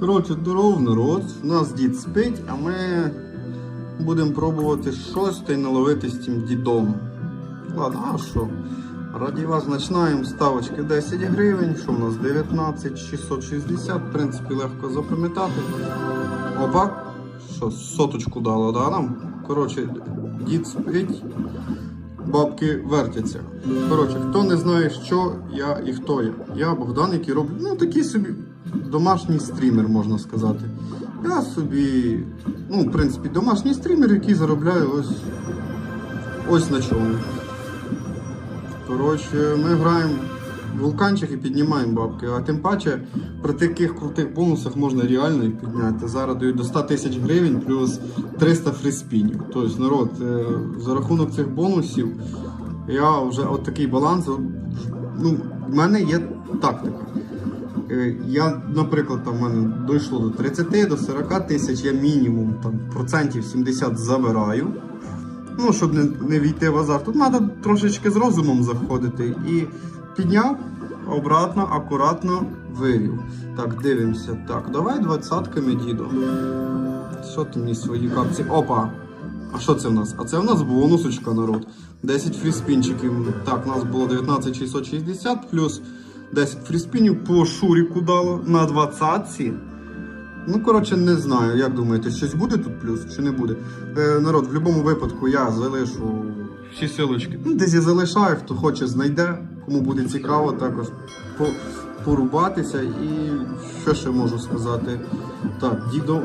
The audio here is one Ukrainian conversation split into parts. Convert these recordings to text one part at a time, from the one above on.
Коротше, здоров народ. У нас дід спить, а ми будемо пробувати щось та наловити з тим дідом. Ладно, а що? Раді вас починаємо. Ставочки 10 гривень, що в нас 19 660, в принципі, легко запам'ятати. Опа, що, соточку дало, да, нам? Коротше, дід спить, бабки вертяться. Коротше, хто не знає, що я і хто я. Я Богдан, який роблю, ну такий собі домашній стрімер, можна сказати. Я собі, ну, в принципі, домашній стрімер, який заробляє ось, ось на чому. Коротше, ми граємо в вулканчик і піднімаємо бабки. А тим паче при таких крутих бонусах можна реально і підняти. Зараз дають до 100 тисяч гривень плюс 300 фріспінів. Тобто, народ, е, за рахунок цих бонусів я вже от такий баланс. Ну, в мене є тактика. Е, Я, наприклад, там в мене дійшло до 30 до 40 тисяч, я мінімум там процентів 70 забираю. Ну, щоб не, не війти в азарт. Тут треба трошечки з розумом заходити. І підняв, обратно, акуратно вивів. Так, дивимося. Так, давай двадцятками, діду. Що ти мені свої капці? Опа! А що це в нас? А це в нас бонусочка, народ. 10 фріспінчиків. Так, у нас було 19660 плюс 10 фріспінів по шуріку дало на 20 Ну, коротше, не знаю. Як думаєте, щось буде тут плюс чи не буде? Е, народ, в будь-якому випадку я залишу всі силочки. Ну, десь я залишаю, хто хоче, знайде, кому буде цікаво також по, порубатися. І що ще можу сказати? Так, дідо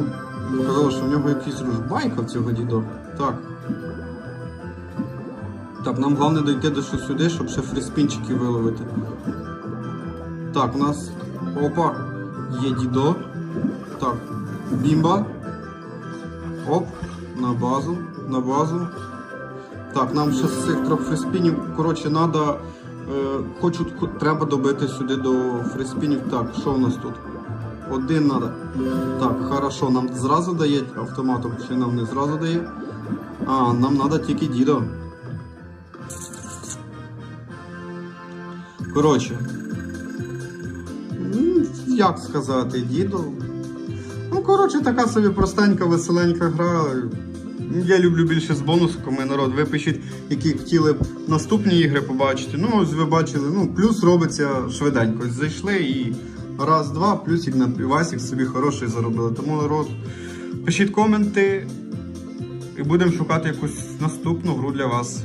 казали, що в нього якийсь ружбайка в цього дідо. Так. Так, нам головне дойти до сюди, щоб ще фріспінчики виловити. Так, у нас. Опа, є дідо. Так, бімба. Оп, на базу, на базу. Так, нам ще з цих трьох фриспінів, коротше, треба. Е, хочу, треба добити сюди до фриспінів. Так, що у нас тут? Один треба. Так, хорошо, нам зразу дає автоматом, чи нам не зразу дає? А, нам треба тільки дідо. Коротше. Як сказати, дідо? Ну, коротше, така собі простенька, веселенька гра. Я люблю більше з бонусиками народ. Ви пишіть, які хотіли б наступні ігри побачити. Ну, ось ви бачили, ну, плюс робиться швиденько. Зайшли і раз-два, плюсик на півасик собі хороший заробили. Тому народ, пишіть коменти і будемо шукати якусь наступну гру для вас.